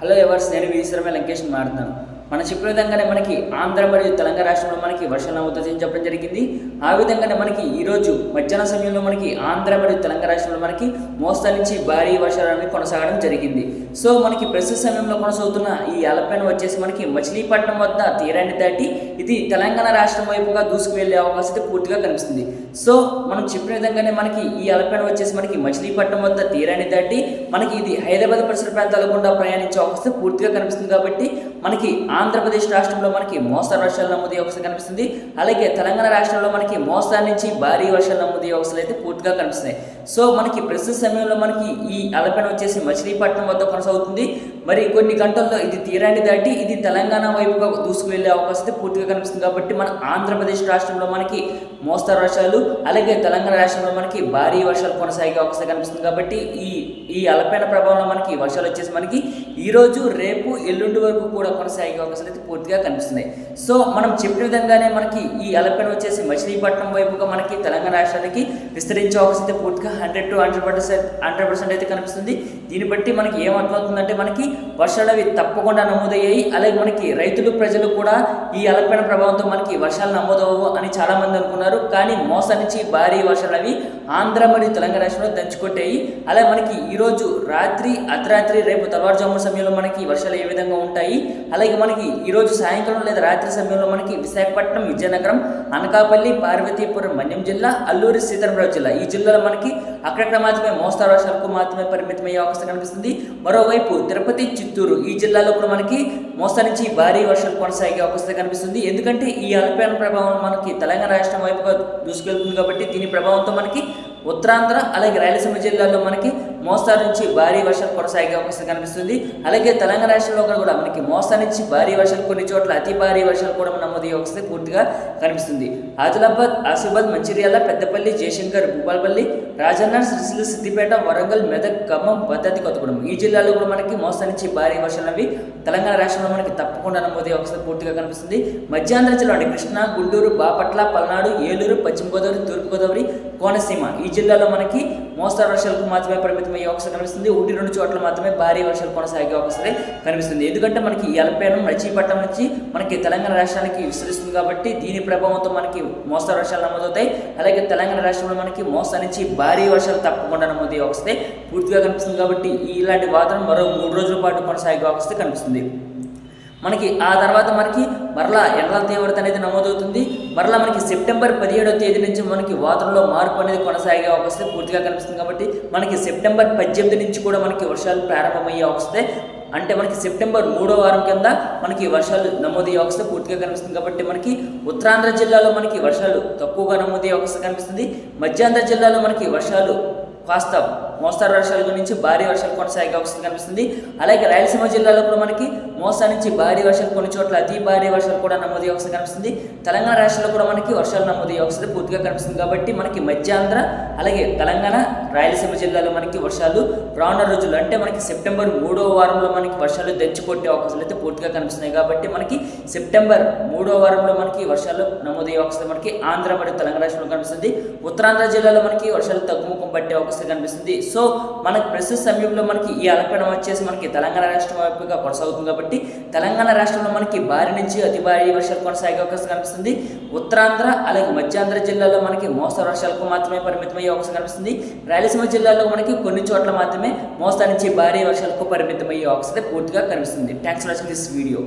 Hello ಎವರ್ಸ್ ನೆನಪಿ ಈ sir ಮೇಲೆ ಲಂಕೇಶನ್ ಮಾಡ್ತಾನೆ మన చెప్పిన విధంగానే మనకి ఆంధ్ర మరియు తెలంగాణ రాష్ట్రంలో మనకి వర్షం నమోదు చెప్పడం జరిగింది. ఆ విధంగానే మనకి ఈరోజు మధ్యాహ్న సమయంలో మనకి ఆంధ్ర మరియు తెలంగాణ రాష్ట్రంలో మనకి మోస్తరు నుంచి భారీ వర్షాలు కొనసాగడం జరిగింది. సో మనకి ప్రస్తుత సమయంలో కొనసాగుతున్న ఈ అలపైన వచ్చేసి మనకి మచిలీపట్నం వద్ద తీరాన్ని దాటి ఇది తెలంగాణ రాష్ట్రం వైపుగా దూసుకు వెళ్ళే అవకాశం పూర్తిగా కనిపిస్తుంది. సో మనం చెప్పిన విధంగానే మనకి ఈ అలపైన వచ్చేసి మనకి మచిలీపట్నం వద్ద తీరాన్ని దాటి మనకి ఇది హైదరాబాద్ పరిసర ప్రాంతాల గుండా ప్రయాణించే అవకాశం పూర్తిగా కనిపిస్తుంది కాబట్టి మనకి ఆంధ్రప్రదేశ్ రాష్ట్రంలో మనకి మోస్తరు వర్షాలు నమోదు అవకాశం కనిపిస్తుంది. అలాగే తెలంగాణ రాష్ట్రంలో మనకి మోస్తరు నుంచి భారీ వర్షాలు నమోదు అవకాశాలు అయితే పూర్తిగా కనిపిస్తున్నాయి. సో మనకి ప్రస్తుత సమయంలో మనకి ఈ అలపెన వచ్చేసి మచిలీపట్నం వద్ద కొనసాగుతుంది. మరి కొన్ని గంటల్లో ఇది తీరాన్ని దాటి ఇది తెలంగాణ వైపుగా దూసుకు వెళ్ళే అవకాశం అయితే పూర్తిగా కనిపిస్తుంది. కాబట్టి మన ఆంధ్రప్రదేశ్ రాష్ట్రంలో మనకి మోస్తరు వర్షాలు అలాగే తెలంగాణ రాష్ట్రంలో మనకి భారీ వర్షాలు కొనసాగే అవకాశం కనిపిస్తుంది. కాబట్టి ఈ ఈ అలపైన ప్రభావంలో మనకి వర్షాలు వచ్చేసి మనకి ఈ రోజు రేపు ఎల్లుండి వరకు కూడా కొనసాగే అవకాశాలు అయితే పూర్తిగా కనిపిస్తున్నాయి. సో మనం చెప్పిన విధంగానే మనకి ఈ అలపెన వచ్చేసి మచిలీపట్నం వైపుగా మనకి తెలంగాణ రాష్ట్రానికి విస్తరించే అవకాశం అయితే పూర్తిగా hundred to hundred percent hundred percent అయితే కనిపిస్తుంది. దీన్ని బట్టి మనకి ఏమర్థమవుతుందంటే మనకి వర్షాలు అవి తప్పకుండా నమోదయ్యాయి. అలాగే మనకి రైతులు ప్రజలు కూడా ఈ అల్పపీడన ప్రభావంతో మనకి వర్షాలు నమోదవు అని చాలామంది అనుకున్నారు. కానీ మోసం నుంచి భారీ వర్షాలు అవి ఆంధ్ర మరియు తెలంగాణ రాష్ట్రంలో దంచుకొట్టాయి. అలాగే మనకి ఈరోజు రాత్రి అర్ధరాత్రి రేపు తెల్లవారుజామున సమయంలో మనకి వర్షాలు ఏ విధంగా ఉంటాయి? అలాగే మనకి ఈరోజు సాయంకాలం లేదా రాత్రి సమయంలో మనకి విశాఖపట్నం విజయనగరం అనకాపల్లి పార్వతీపురం మన్యం జిల్లా అల్లూరి సీతారామరావు జిల్లా ఈ జిల్లాలో మనకి అక్కడక్కడ మాత్రమే మోస్తారు వర్షాలకు మాత్రమే పరిమితమయ్యే అవకాశం కనిపిస్తుంది. మరోవైపు తిరుపతి చిత్తూరు ఈ జిల్లాలో కూడా మనకి మోస్తా నుంచి భారీ వర్షాలు కొనసాగే అవకాశం కనిపిస్తుంది. ఎందుకంటే ఈ అల్పీడన ప్రభావం మనకి తెలంగాణ రాష్ట్రం వైపుగా దూసుకెళ్తుంది కాబట్టి దీని ప్రభావంతో మనకి ఉత్తరాంధ్ర అలాగే రాయలసీమ జిల్లాలో మనకి మోస్తారు నుంచి భారీ వర్షాలు కొనసాగే అవకాశం కనిపిస్తుంది. అలాగే తెలంగాణ రాష్ట్రంలో కూడా మనకి మోస్తారు నుంచి భారీ వర్షాలు కొన్ని చోట్ల అతి భారీ వర్షాలు కూడా నమోదయ్యే అవకాశం పూర్తిగా కనిపిస్తుంది. ఆదిలాబాద్ ఆసిఫాబాద్ మంచిర్యాల పెద్దపల్లి జయశంకర్ భూపాలపల్లి రాజన్న సిరిసిల్ల సిద్దిపేట వరంగల్ మెదక్ ఖమ్మం భద్రాద్రి కొత్తగూడెం ఈ జిల్లాలో కూడా మనకి మోస్తారు నుంచి భారీ వర్షాలు అవి తెలంగాణ రాష్ట్రంలో మనకి తప్పకుండా నమోదయ్యే అవకాశం పూర్తిగా కనిపిస్తుంది. మధ్యాంధ్ర జిల్లా కృష్ణా గుంటూరు బాపట్ల పల్నాడు ఏలూరు పశ్చిమ గోదావరి తూర్పు గోదావరి కోనసీమ ఈ జిల్లాలో మనకి మోస్తరు వర్షాలకు మాత్రమే పరిమితమయ్యే అవకాశం కనిపిస్తుంది. ఒకటి రెండు చోట్ల మాత్రమే భారీ వర్షాలు కొనసాగే అవకాశం కనిపిస్తుంది. ఎందుకంటే మనకి ఈ అల్పీనం నుంచి మనకి తెలంగాణ రాష్ట్రానికి విస్తరిస్తుంది కాబట్టి దీని ప్రభావంతో మనకి మోస్తరు వర్షాలు నమోదవుతాయి. అలాగే తెలంగాణ రాష్ట్రంలో మనకి మోస్తా నుంచి భారీ వర్షాలు తప్పకుండా నమోదయ్యే అవకాశం పూర్తిగా కనిపిస్తుంది కాబట్టి ఇలాంటి వాతావరణం మరో మూడు రోజుల పాటు కొనసాగే అవకాశం కనిపిస్తుంది. మనకి ఆ తర్వాత మనకి మరలా ఎండల తీవ్రత అనేది నమోదవుతుంది. మరలా మనకి సెప్టెంబర్ పదిహేడవ తేదీ నుంచి మనకి వాతావరణంలో మార్పు అనేది కొనసాగే అవకాశం పూర్తిగా కనిపిస్తుంది కాబట్టి మనకి సెప్టెంబర్ పద్దెనిమిది నుంచి కూడా మనకి వర్షాలు ప్రారంభమయ్యే అవకాశం అంటే మనకి సెప్టెంబర్ మూడో వారం కింద మనకి వర్షాలు నమోదయ్యే అవకాశం పూర్తిగా కనిపిస్తుంది కాబట్టి మనకి ఉత్తరాంధ్ర జిల్లాలో మనకి వర్షాలు తక్కువగా నమోదయ్యే అవకాశం కనిపిస్తుంది. మధ్యాంధ్ర జిల్లాలో మనకి వర్షాలు కాస్త మోస్తరు వర్షాల గురించి భారీ వర్షాలు కొనసాగే అవకాశం కనిపిస్తుంది. అలాగే రాయలసీమ జిల్లాలో కూడా మనకి మోస్తా నుంచి భారీ వర్షాలు కొన్ని చోట్ల అతి భారీ వర్షాలు కూడా నమోదయ్యే అవకాశం కనిపిస్తుంది. తెలంగాణ రాష్ట్రంలో కూడా మనకి వర్షాలు నమోదయ్యే అవకాశం పూర్తిగా కనిపిస్తుంది. కాబట్టి మనకి మధ్యాంధ్ర అలాగే తెలంగాణ రాయలసీమ జిల్లాలో మనకి వర్షాలు రానున్న రోజులు అంటే మనకి సెప్టెంబర్ మూడో వారంలో మనకి వర్షాలు తెచ్చికొట్టే అవకాశాలు అయితే పూర్తిగా కనిపిస్తున్నాయి. కాబట్టి మనకి సెప్టెంబర్ మూడో వారంలో మనకి వర్షాలు నమోదయ్యే అవకాశం మనకి ఆంధ్ర మరియు తెలంగాణ రాష్ట్రంలో కనిపిస్తుంది. ఉత్తరాంధ్ర జిల్లాలో మనకి వర్షాలు తగ్గుముఖం పట్టే అవకాశం కనిపిస్తుంది. సో మనకి ప్రస్తుత సమయంలో మనకి ఈ అల్పీడం వచ్చేసి మనకి తెలంగాణ రాష్ట్రం వైపుగా కొనసాగుతుంది కాబట్టి తెలంగాణ రాష్ట్రంలో మనకి భారీ నుంచి అతి భారీ వర్షాలు కొనసాగే అవకాశం కనిపిస్తుంది. ఉత్తరాంధ్ర అలాగే మధ్యాంధ్ర జిల్లాలో మనకి మోస్తరు వర్షాలకు మాత్రమే పరిమితమయ్యే అవకాశం కనిపిస్తుంది. రాయలసీమ జిల్లాలో మనకి కొన్ని చోట్ల మాత్రమే మోస్తా నుంచి భారీ వర్షాలకు పరిమితమయ్యే అవకాశం పూర్తిగా కనిపిస్తుంది. Thanks for watching this video